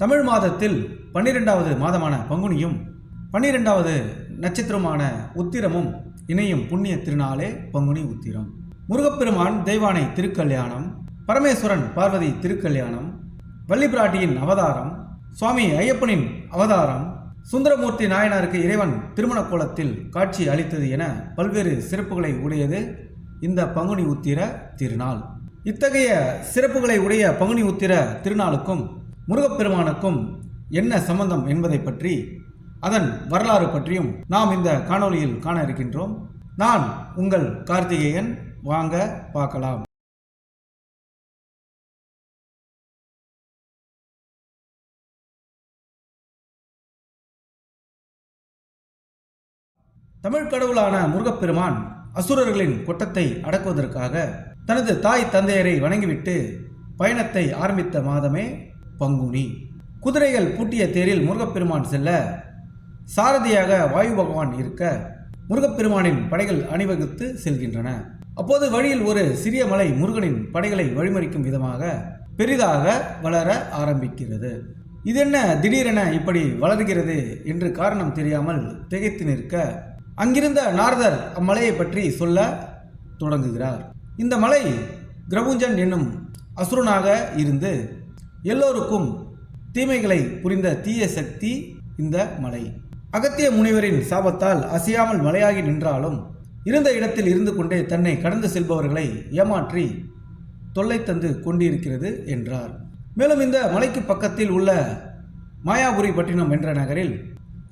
தமிழ் மாதத்தில் பன்னிரெண்டாவது மாதமான பங்குனியும் பன்னிரெண்டாவது நட்சத்திரமான உத்திரமும் இணையும் புண்ணிய திருநாளே பங்குனி உத்திரம். முருகப்பெருமான் தெய்வானை திருக்கல்யாணம் பரமேஸ்வரன் பார்வதி திருக்கல்யாணம் வள்ளிபிராட்டியின் அவதாரம் சுவாமி ஐயப்பனின் அவதாரம் சுந்தரமூர்த்தி நாயனாருக்கு இறைவன் திருமண கோலத்தில் காட்சி அளித்தது என பல்வேறு சிறப்புகளை உடையது இந்த பங்குனி உத்திர திருநாள். இத்தகைய சிறப்புகளை உடைய பங்குனி உத்திர திருநாளுக்கும் முருகப்பெருமானுக்கும் என்ன சம்பந்தம் என்பதை பற்றி அதன் வரலாறு பற்றியும் நாம் இந்த காணொளியில் காண இருக்கின்றோம். நான் உங்கள் கார்த்திகேயன். வாங்க பார்க்கலாம். தமிழ் கடவுளான முருகப்பெருமான் அசுரர்களின் கொட்டத்தை அடக்குவதற்காக தனது தாய் தந்தையரை வணங்கிவிட்டு பயணத்தை ஆரம்பித்த மாதமே பங்குனி. குதிரைகள் பூட்டிய தேரில் முருகப்பெருமான் செல்ல சாரதியாக வாயு பகவான் இருக்க முருகப்பெருமானின் படைகள் அணிவகுத்து செல்கின்றன. அப்போது வழியில் ஒரு சிறிய மலை முருகனின் படைகளை வழிமறிக்கும் விதமாக பெரிதாக வளர ஆரம்பிக்கிறது. இது என்ன திடீரென இப்படி வளர்கிறது என்று காரணம் தெரியாமல் திகைத்து நிற்க அங்கிருந்த நாரதர் அம்மலையை பற்றி சொல்ல தொடங்குகிறார். இந்த மலை கிரபுஞ்சன் என்னும் அசுரனாக இருந்து எல்லோருக்கும் தீமைகளை புரிந்த தீய சக்தி இந்த மலை. அகத்திய முனிவரின் சாபத்தால் அசையாமல் மலையாகி நின்றாலும் இருந்த இடத்தில் இருந்து கொண்டே தன்னை கடந்து செல்பவர்களை ஏமாற்றி தொல்லை தந்து கொண்டிருக்கிறது என்றார். மேலும் இந்த மலைக்கு பக்கத்தில் உள்ள மாயாபுரி பட்டினம் என்ற நகரில்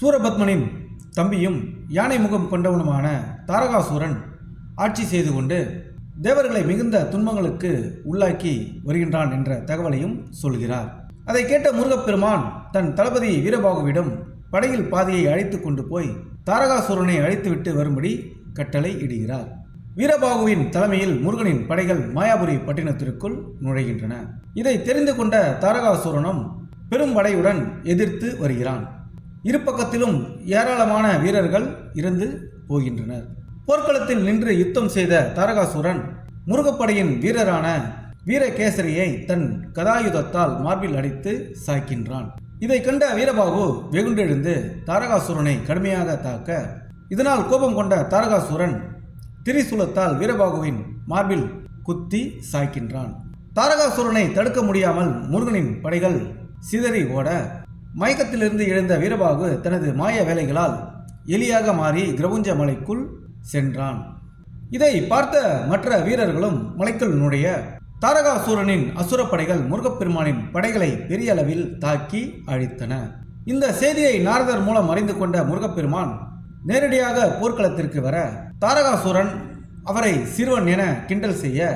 சூரபத்மனின் தம்பியும் யானை முகம் கொண்டவனுமான தாரகாசூரன் ஆட்சி செய்து கொண்டு தேவர்களை மிகுந்த துன்பங்களுக்கு உள்ளாக்கி வருகின்றான் என்ற தகவலையும் சொல்கிறார். அதை கேட்ட முருகப்பெருமான் தன் தளபதி வீரபாகுவிடம் படையில் பாதியை அழைத்து கொண்டு போய் தாரகாசூரனை அழைத்துவிட்டு வரும்படி கட்டளை இடுகிறார். வீரபாகுவின் தலைமையில் முருகனின் படைகள் மாயாபுரி பட்டினத்திற்குள் நுழைகின்றன. இதை தெரிந்து கொண்ட தாரகாசூரனும் பெரும் படையுடன் எதிர்த்து வருகிறான். இரு பக்கத்திலும் ஏராளமான வீரர்கள் இருந்து போகின்றனர். போர்க்களத்தில் நின்று யுத்தம் செய்த தாரகாசுரன் முருகப்படையின் வீரரான வீரகேசரியை தன் கதாயுதத்தால் மார்பில் அடித்து சாய்க்கின்றான். இதை கண்ட வீரபாகு வெகுண்டெழுந்து தாரகாசுரனை கடுமையாக தாக்க இதனால் கோபம் கொண்ட தாரகாசுரன் திரிசூலத்தால் வீரபாகுவின் மார்பில் குத்தி சாய்க்கின்றான். தாரகாசுரனை தடுக்க முடியாமல் முருகனின் படைகள் சிதறி ஓட மயக்கத்திலிருந்து எழுந்த வீரபாகு தனது மாய வேலைகளால் எலியாக மாறி கிரவுஞ்ச மலைக்குள் சென்றான். இதை பார்த்த மற்ற வீரர்களும் மலைக்குள் நுழைய தாரகாசூரனின் அசுரப்படைகள் முருகப்பெருமானின் படைகளை பெரிய அளவில் தாக்கி அழித்தன. இந்த செய்தியை நாரதர் மூலம் அறிந்து கொண்ட முருகப்பெருமான் நேரடியாக போர்க்களத்திற்கு வர தாரகாசூரன் அவரை சிறுவன் என கிண்டல் செய்ய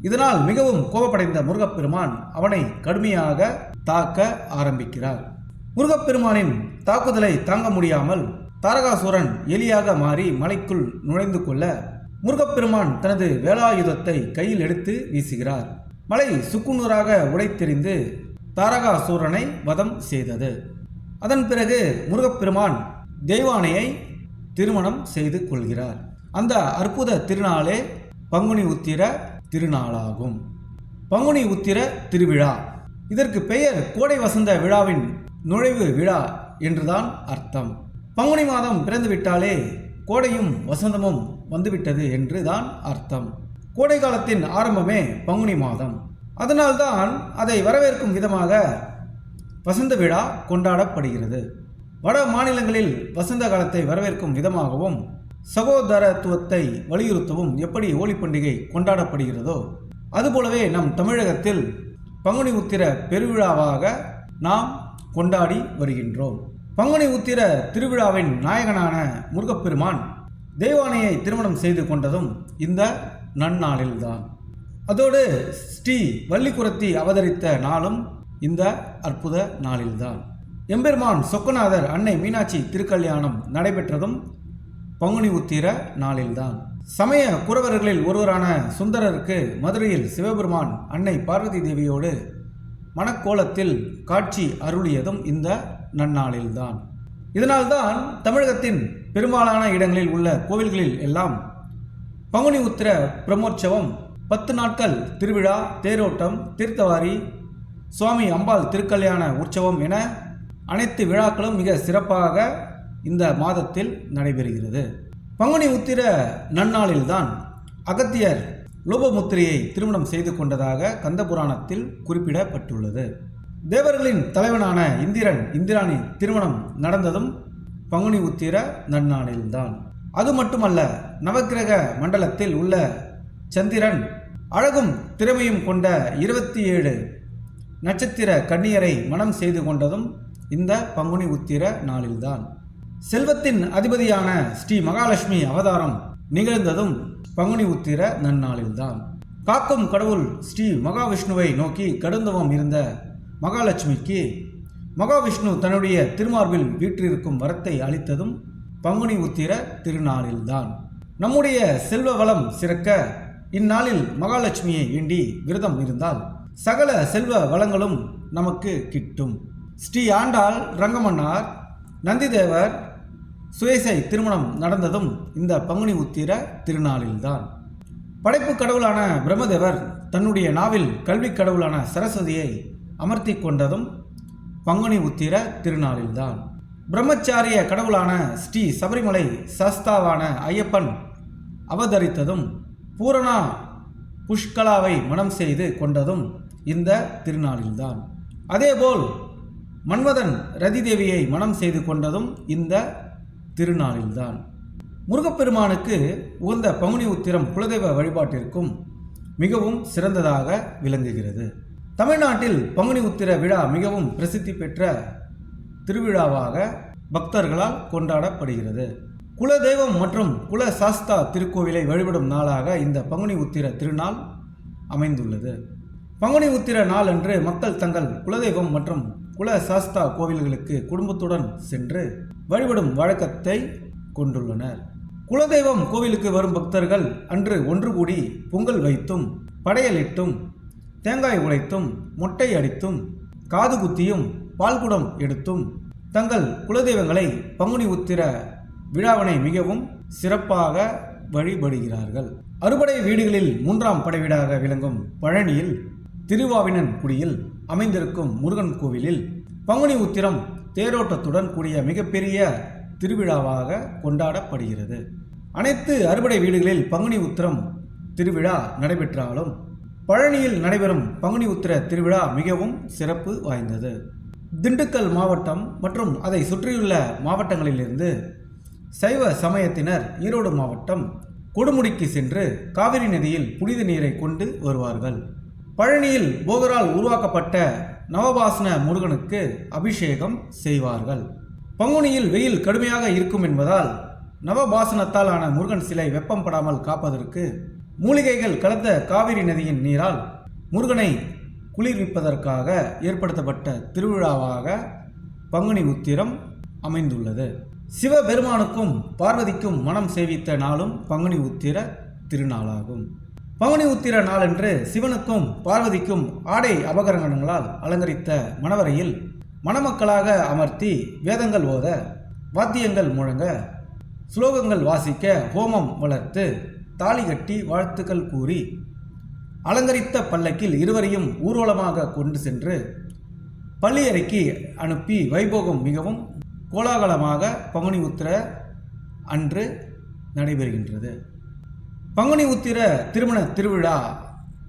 இதனால் மிகவும் கோபப்படைந்த முருகப்பெருமான் அவனை கடுமையாக தாக்க ஆரம்பிக்கிறார். முருகப்பெருமானின் தாக்குதலை தாங்க முடியாமல் தாரகாசுரன் எலியாக மாறி மலைக்குள் நுழைந்து கொள்ள முருகப்பெருமான் தனது வேலாயுதத்தை கையில் எடுத்து வீசுகிறார். மலை சுக்குநூறாக உடைத்தெறிந்து தாரகாசூரனை வதம் செய்தது. அதன் பிறகு முருகப்பெருமான் தெய்வானையை திருமணம் செய்து கொள்கிறார். அந்த அற்புத திருநாளே பங்குனி உத்திர திருநாளாகும். பங்குனி உத்திர திருவிழா. இதற்கு பெயர் கோடை வசந்த விழாவின் நுழைவு விழா என்றுதான் அர்த்தம். பங்குனி மாதம் பிறந்துவிட்டாலே கோடையும் வசந்தமும் வந்துவிட்டது என்று தான் அர்த்தம். கோடை காலத்தின் ஆரம்பமே பங்குனி மாதம். அதனால்தான் அதை வரவேற்கும் விதமாக வசந்த விழா கொண்டாடப்படுகிறது. வட மாநிலங்களில் வசந்த காலத்தை வரவேற்கும் விதமாகவும் சகோதரத்துவத்தை வலியுறுத்தவும் எப்படி ஹோலி பண்டிகை கொண்டாடப்படுகிறதோ அதுபோலவே நம் தமிழகத்தில் பங்குனி உத்திர பெருவிழாவாக நாம் கொண்டாடி வருகின்றோம். பங்குனி உத்திர திருவிழாவின் நாயகனான முருகப்பெருமான் தெய்வானையை திருமணம் செய்து கொண்டதும் இந்த நன்னாளில்தான். அதோடு ஸ்ரீ வள்ளிக்குரத்தி அவதரித்த நாளும் இந்த அற்புத நாளில்தான். எம்பெருமான் சொக்கநாதர் அன்னை மீனாட்சி திருக்கல்யாணம் நடைபெற்றதும் பங்குனி உத்திர நாளில்தான். சமய குறவர்களில் ஒருவரான சுந்தரருக்கு மதுரையில் சிவபெருமான் அன்னை பார்வதி தேவியோடு மணக்கோலத்தில் காட்சி அருளியதும் இந்த நன்னாளில்தான். இதனால்தான் தமிழகத்தின் பெரும்பாலான இடங்களில் உள்ள கோவில்களில் எல்லாம் பங்குனி உத்திர பிரம்மோற்சவம் பத்து நாட்கள் திருவிழா தேரோட்டம் தீர்த்தவாரி சுவாமி அம்பாள் திருக்கல்யாண உற்சவம் என அனைத்து விழாக்களும் மிக சிறப்பாக இந்த மாதத்தில் நடைபெறுகிறது. பங்குனி உத்திர நன்னாளில்தான் அகத்தியர் லோபமுத்திரையை திருமணம் செய்து கொண்டதாக கந்தபுராணத்தில் குறிப்பிடப்பட்டுள்ளது. தேவர்களின் தலைவனான இந்திரன் இந்திராணி திருமணம் நடந்ததும் பங்குனி உத்திர நன்னாளில்தான். அது மட்டுமல்ல நவக்கிரக மண்டலத்தில் உள்ள சந்திரன் அழகும் திறமையும் கொண்ட இருபத்தி ஏழு நட்சத்திர கன்னியரை மனம் செய்து கொண்டதும் இந்த பங்குனி உத்திர நாளில்தான். செல்வத்தின் அதிபதியான ஸ்ரீ மகாலட்சுமி அவதாரம் நிகழ்ந்ததும் பங்குனி உத்திர நன்னாளில்தான். காக்கும் கடவுள் ஸ்ரீ மகாவிஷ்ணுவை நோக்கி கடுந்தவம் இருந்த மகாலட்சுமிக்கு மகாவிஷ்ணு தன்னுடைய திருமார்பில் வீற்றிருக்கும் வரத்தை அளித்ததும் பங்குனி உத்திர திருநாளில்தான். நம்முடைய செல்வ வளம் சிறக்க இந்நாளில் மகாலட்சுமியை வேண்டி விரதம் இருந்தால் சகல செல்வ வளங்களும் நமக்கு கிட்டும். ஸ்ரீ ஆண்டாள் ரங்கமன்னார் நந்திதேவர் சுயசை திருமணம் நடந்ததும் இந்த பங்குனி உத்திர திருநாளில்தான். படைப்பு கடவுளான பிரம்மதேவர் தன்னுடைய நாவில் கல்வி கடவுளான சரஸ்வதியை அமர்த்தி கொண்டதும் பங்குனி உத்திர திருநாளில்தான். பிரம்மச்சாரிய கடவுளான ஸ்ரீ சபரிமலை சஸ்தாவான ஐயப்பன் அவதரித்ததும் பூரணா புஷ்கலாவை மனம் செய்து கொண்டதும் இந்த திருநாளில்தான். அதேபோல் மன்மதன் ரதிதேவியை மனம் செய்து கொண்டதும் இந்த திருநாளில்தான். முருகப்பெருமானுக்கு உகந்த பங்குனி உத்திரம் குலதெய்வ வழிபாட்டிற்கும் மிகவும் சிறந்ததாக விளங்குகிறது. தமிழ்நாட்டில் பங்குனி உத்திர விழா மிகவும் பிரசித்தி பெற்ற திருவிழாவாக பக்தர்களால் கொண்டாடப்படுகிறது. குலதெய்வம் மற்றும் குல சாஸ்தா திருக்கோவிலை வழிபடும் நாளாக இந்த பங்குனி உத்திர திருநாள் அமைந்துள்ளது. பங்குனி உத்திர நாள் அன்று மக்கள் தங்கள் குலதெய்வம் மற்றும் குல சாஸ்தா கோவில்களுக்கு குடும்பத்துடன் சென்று வழிபடும் வழக்கத்தை கொண்டுள்ளனர். குலதெய்வம் கோவிலுக்கு வரும் பக்தர்கள் அன்று ஒன்று கூடி பொங்கல் வைத்தும் படையலிட்டும் தேங்காய் உடைத்தும் மொட்டை அடித்தும் காது குத்தியும் பால்குடம் எடுத்தும் தங்கள் குலதெய்வங்களை பங்குனி உத்திர விழாவினை மிகவும் சிறப்பாக வழிபடுகிறார்கள். அறுபடை வீடுகளில் மூன்றாம் படைவீடாக விளங்கும் பழனியில் திருவாவினன் குடியில் அமைந்திருக்கும் முருகன் கோவிலில் பங்குனி உத்திரம் தேரோட்டத்துடன் கூடிய மிகப்பெரிய திருவிழாவாக கொண்டாடப்படுகிறது. அனைத்து அறுபடை வீடுகளில் பங்குனி உத்திரம் திருவிழா நடைபெற்றாலும் பழனியில் நடைபெறும் பங்குனி உத்திர திருவிழா மிகவும் சிறப்பு வாய்ந்தது. திண்டுக்கல் மாவட்டம் மற்றும் அதை சுற்றியுள்ள மாவட்டங்களிலிருந்து சைவ சமயத்தினர் ஈரோடு மாவட்டம் கொடுமுடிக்கு சென்று காவிரி நதியில் புனித நீரை கொண்டு வருவார்கள். பழனியில் போகரால் உருவாக்கப்பட்ட நவபாசன முருகனுக்கு அபிஷேகம் செய்வார்கள். பங்குனியில் வெயில் கடுமையாக இருக்கும் என்பதால் நவபாசனத்தால் ஆன முருகன் சிலை வெப்பம் படாமல் காப்பதற்கு மூலிகைகள் கலந்த காவிரி நதியின் நீரால் முருகனை குளிர்விப்பதற்காக ஏற்படுத்தப்பட்ட திருவிழாவாக பங்குனி உத்திரம் அமைந்துள்ளது. சிவபெருமானுக்கும் பார்வதிக்கும் மனம் சேவித்த நாளும் பங்குனி உத்திர திருநாளாகும். பங்குனி உத்திர நாளன்று சிவனுக்கும் பார்வதிக்கும் ஆடை அபகரணங்களால் அலங்கரித்த மணவரையில் மணமக்களாக அமர்த்தி வேதங்கள் ஓத வாத்தியங்கள் முழங்க ஸ்லோகங்கள் வாசிக்க ஹோமம் வளர்த்து தாலி கட்டி வாழ்த்துக்கள் கூறி அலங்கரித்த பல்லக்கில் இருவரையும் ஊர்வலமாக கொண்டு சென்று பள்ளியறைக்கு அனுப்பி வைபோகம் மிகவும் கோலாகலமாக பங்குனி உத்திர அன்று நடைபெறுகின்றது. பங்குனி உத்திர திருமண திருவிழா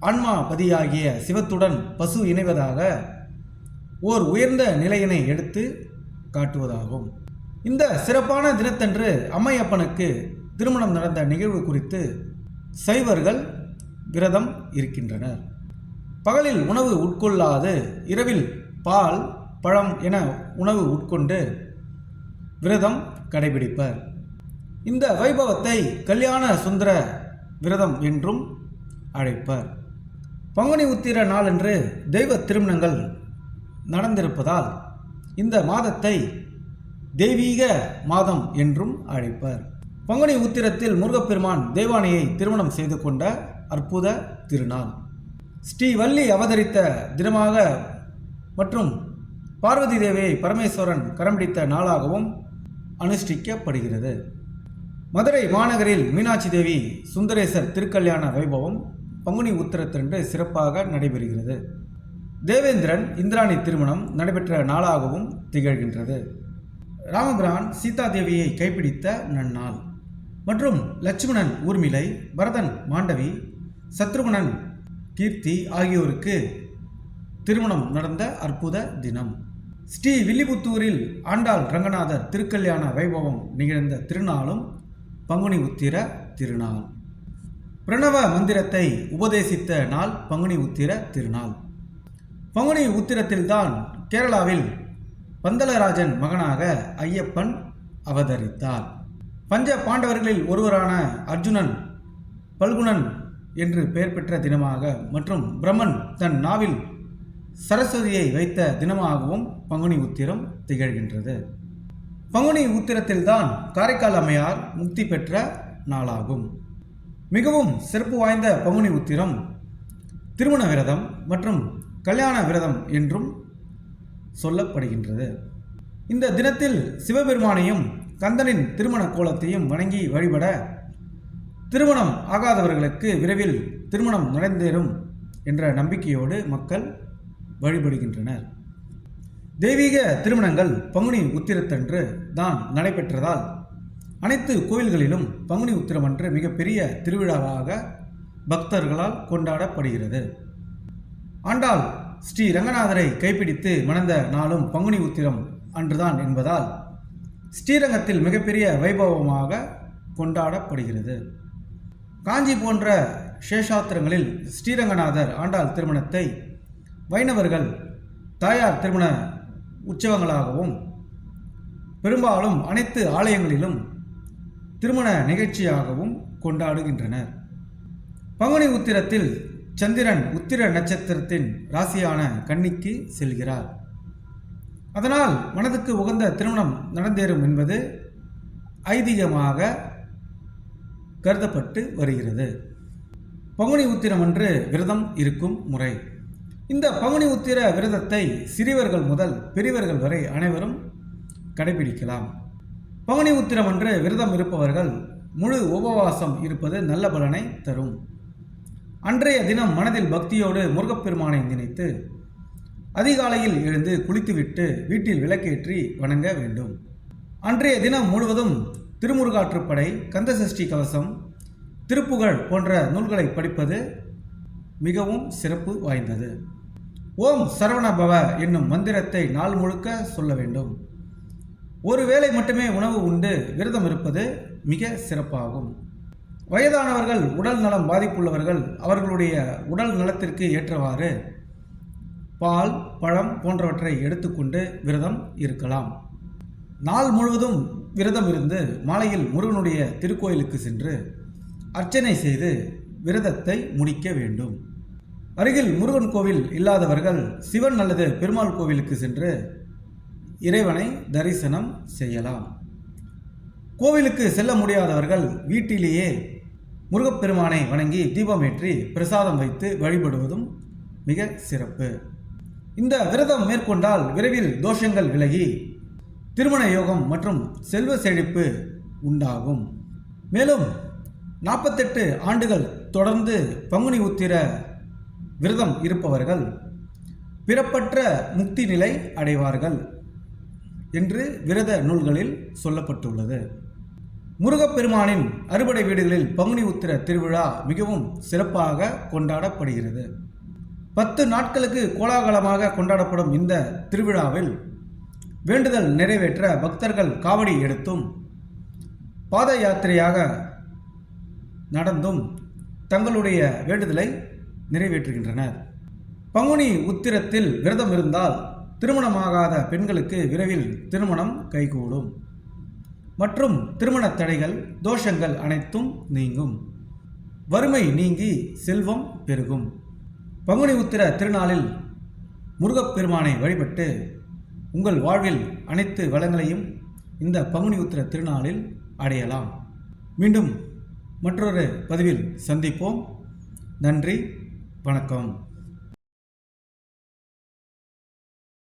ஆன்மா பதியாகிய சிவத்துடன் பசு இணைவதாக ஓர் உயர்ந்த நிலையினை எடுத்து காட்டுவதாகும். இந்த சிறப்பான தினத்தன்று அம்மையப்பனுக்கு திருமணம் நடந்த நிகழ்வு குறித்து சைவர்கள் விரதம் இருக்கின்றனர். பகலில் உணவு உட்கொள்ளாது இரவில் பால் பழம் என உணவு உட்கொண்டு விரதம் கடைபிடிப்பர். இந்த வைபவத்தை கல்யாண சுந்தர விரதம் என்றும் அழைப்பர். பங்குனி உத்திர நாளன்று தெய்வ திருமணங்கள் நடந்திருப்பதால் இந்த மாதத்தை தெய்வீக மாதம் என்றும் அழைப்பர். பங்குனி உத்திரத்தில் முருகப்பெருமான் தேவானையை திருமணம் செய்து கொண்ட அற்புத திருநாள். ஸ்ரீ வள்ளி அவதரித்த தினமாக மற்றும் பார்வதி தேவியை பரமேஸ்வரன் கரம்பிடித்த நாளாகவும் அனுஷ்டிக்கப்படுகிறது. மதுரை மாநகரில் மீனாட்சி தேவி சுந்தரேசர் திருக்கல்யாண வைபவம் பங்குனி உத்திரத்தன்று சிறப்பாக நடைபெறுகிறது. தேவேந்திரன் இந்திராணி திருமணம் நடைபெற்ற நாளாகவும் திகழ்கின்றது. ராமபிரான் சீதாதேவியை கைப்பிடித்த நன்னாள். மற்றும் லட்சுமணன் ஊர்மிளை பரதன் மாண்டவி சத்ருகுணன் கீர்த்தி ஆகியோருக்கு திருமணம் நடந்த அற்புத தினம். ஸ்ரீ வில்லிபுத்தூரில் ஆண்டாள் ரங்கநாதர் திருக்கல்யாண வைபவம் நிகழ்ந்த திருநாளும் பங்குனி உத்திர திருநாள். பிரணவ மந்திரத்தை உபதேசித்த நாள் பங்குனி உத்திர திருநாள். பங்குனி உத்திரத்தில்தான் கேரளாவில் பந்தலராஜன் மகனாக ஐயப்பன் அவதரித்தார். பஞ்ச பாண்டவர்களில் ஒருவரான அர்ஜுனன் பல்குணன் என்று பெயர் பெற்ற தினமாக மற்றும் பிரம்மன் தன் நாவில் சரஸ்வதியை வைத்த தினமாகவும் பங்குனி உத்திரம் திகழ்கின்றது. பங்குனி உத்திரத்தில்தான் காரைக்கால் அம்மையார் முக்தி பெற்ற நாளாகும். மிகவும் சிறப்பு வாய்ந்த பங்குனி உத்திரம் திருமண விரதம் மற்றும் கல்யாண விரதம் என்றும் சொல்லப்படுகின்றது. இந்த தினத்தில் சிவபெருமானையும் கந்தனின் திருமண கோலத்தையும் வணங்கி வழிபட திருமணம் ஆகாதவர்களுக்கு விரைவில் திருமணம் நடந்தேறும் என்ற நம்பிக்கையோடு மக்கள் வழிபடுகின்றனர். தெய்வீக திருமணங்கள் பங்குனி உத்திரத்தன்று தான் நடைபெற்றதால் அனைத்து கோயில்களிலும் பங்குனி உத்திரம் அன்று மிகப்பெரிய திருவிழாவாக பக்தர்களால் கொண்டாடப்படுகிறது. ஆண்டாள் ஸ்ரீ ரங்கநாதரை கைப்பிடித்து மணந்த நாளும் பங்குனி உத்திரம் அன்றுதான் என்பதால் ஸ்ரீரங்கத்தில் மிகப்பெரிய வைபவமாக கொண்டாடப்படுகிறது. காஞ்சி போன்ற சேஷாத்திரங்களில் ஸ்ரீரங்கநாதர் ஆண்டாள் திருமணத்தை வைணவர்கள் தாயார் திருமண உற்சவங்களாகவும் பெரும்பாலும் அனைத்து ஆலயங்களிலும் திருமண நிகழ்ச்சியாகவும் கொண்டாடுகின்றனர். பங்குனி உத்திரத்தில் சந்திரன் உத்திர நட்சத்திரத்தின் ராசியான கன்னிக்கு செல்கிறார். அதனால் மனதுக்கு உகந்த திருமணம் நடந்தேறும் என்பது ஐதீகமாக கருதப்பட்டு வருகிறது. பங்குனி உத்திரம் அன்று விரதம் இருக்கும் முறை. இந்த பங்குனி உத்திர விரதத்தை சிறியவர்கள் முதல் பெரியவர்கள் வரை அனைவரும் கடைபிடிக்கலாம். பங்குனி உத்திரம் அன்று விரதம் இருப்பவர்கள் முழு உபவாசம் இருப்பது நல்ல பலனை தரும். அன்றைய தினம் மனதில் பக்தியோடு முருகப்பெருமானை நினைத்து அதிகாலையில் எழுந்து குளித்துவிட்டு வீட்டில் விளக்கேற்றி வணங்க வேண்டும். அன்றைய தினம் முழுவதும் திருமுருகாற்றுப்படை கந்தசஷ்டி கவசம் திருப்புகழ் போன்ற நூல்களை படிப்பது மிகவும் சிறப்பு வாய்ந்தது. ஓம் சரவணபவ என்னும் மந்திரத்தை நாள் முழுக்க சொல்ல வேண்டும். ஒரு வேளை மட்டுமே உணவு உண்டு விரதம் இருப்பது மிக சிறப்பாகும். வயதானவர்கள் உடல் நலம் பாதிப்புள்ளவர்கள் அவர்களுடைய உடல் நலத்திற்கு ஏற்றவாறு பால் பழம் போன்றவற்றை எடுத்துக்கொண்டு விரதம் இருக்கலாம். நாள் முழுவதும் விரதம் இருந்து மாலையில் முருகனுடைய திருக்கோயிலுக்கு சென்று அர்ச்சனை செய்து விரதத்தை முடிக்க வேண்டும். அருகில் முருகன் கோவில் இல்லாதவர்கள் சிவன் அல்லது பெருமாள் கோவிலுக்கு சென்று இறைவனை தரிசனம் செய்யலாம். கோவிலுக்கு செல்ல முடியாதவர்கள் வீட்டிலேயே முருகப்பெருமானை வணங்கி தீபமேற்றி பிரசாதம் வைத்து வழிபடுவதும் மிக சிறப்பு. இந்த விரதம் மேற்கொண்டால் விரைவில் தோஷங்கள் விலகி திருமண யோகம் மற்றும் செல்வ செழிப்பு உண்டாகும். மேலும் நாற்பத்தெட்டு ஆண்டுகள் தொடர்ந்து பங்குனி உத்திர விரதம் இருப்பவர்கள் பிறப்பற்ற முக்தி நிலை அடைவார்கள் என்று விரத நூல்களில் சொல்லப்பட்டுள்ளது. முருகப்பெருமானின் அறுபடை வீடுகளில் பங்குனி உத்திர திருவிழா மிகவும் சிறப்பாக கொண்டாடப்படுகிறது. பத்து நாட்களுக்கு கோலாகலமாக கொண்டாடப்படும் இந்த திருவிழாவில் வேண்டுதல் நிறைவேற்ற பக்தர்கள் காவடி எடுத்தும் பாத யாத்திரையாக நடந்தும் தங்களுடைய வேண்டுதலை நிறைவேற்றுகின்றனர். பங்குனி உத்திரத்தில் விரதம் இருந்தால் திருமணமாகாத பெண்களுக்கு விரைவில் திருமணம் கைகூடும். மற்றும் திருமண தடைகள் தோஷங்கள் அனைத்தும் நீங்கும். வறுமை நீங்கி செல்வம் பெருகும். பங்குனி உத்திர திருநாளில் முருகப்பெருமானை வழிபட்டு உங்கள் வாழ்வில் அனைத்து வளங்களையும் இந்த பங்குனி உத்திர திருநாளில் அடையலாம். மீண்டும் மற்றொரு பதிவில் சந்திப்போம். நன்றி வணக்கம்.